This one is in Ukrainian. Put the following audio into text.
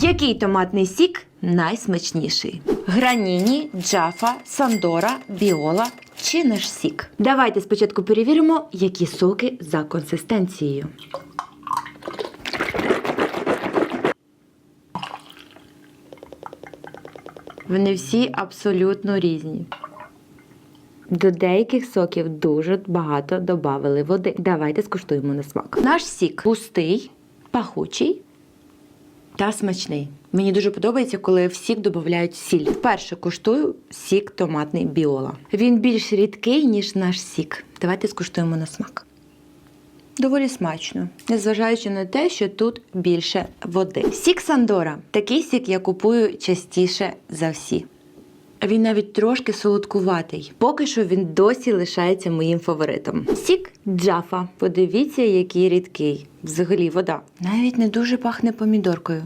Який томатний сік найсмачніший? Граніні, джафа, сандора, біола чи наш сік? Давайте спочатку перевіримо, які соки за консистенцією. Вони всі абсолютно різні. До деяких соків дуже багато додали води. Давайте скуштуємо на смак. Наш сік пустий, пахучий та смачний. Мені дуже подобається, коли в сік додають сіль. Вперше куштую сік томатний біола. Він більш рідкий, ніж наш сік. Давайте скуштуємо на смак. Доволі смачно, незважаючи на те, що тут більше води. Сік Сандора такий сік я купую частіше за всі. Він навіть трошки солодкуватий. Поки що він досі лишається моїм фаворитом. Сік Джафа. Подивіться, який рідкий. Взагалі вода. Навіть не дуже пахне помідоркою.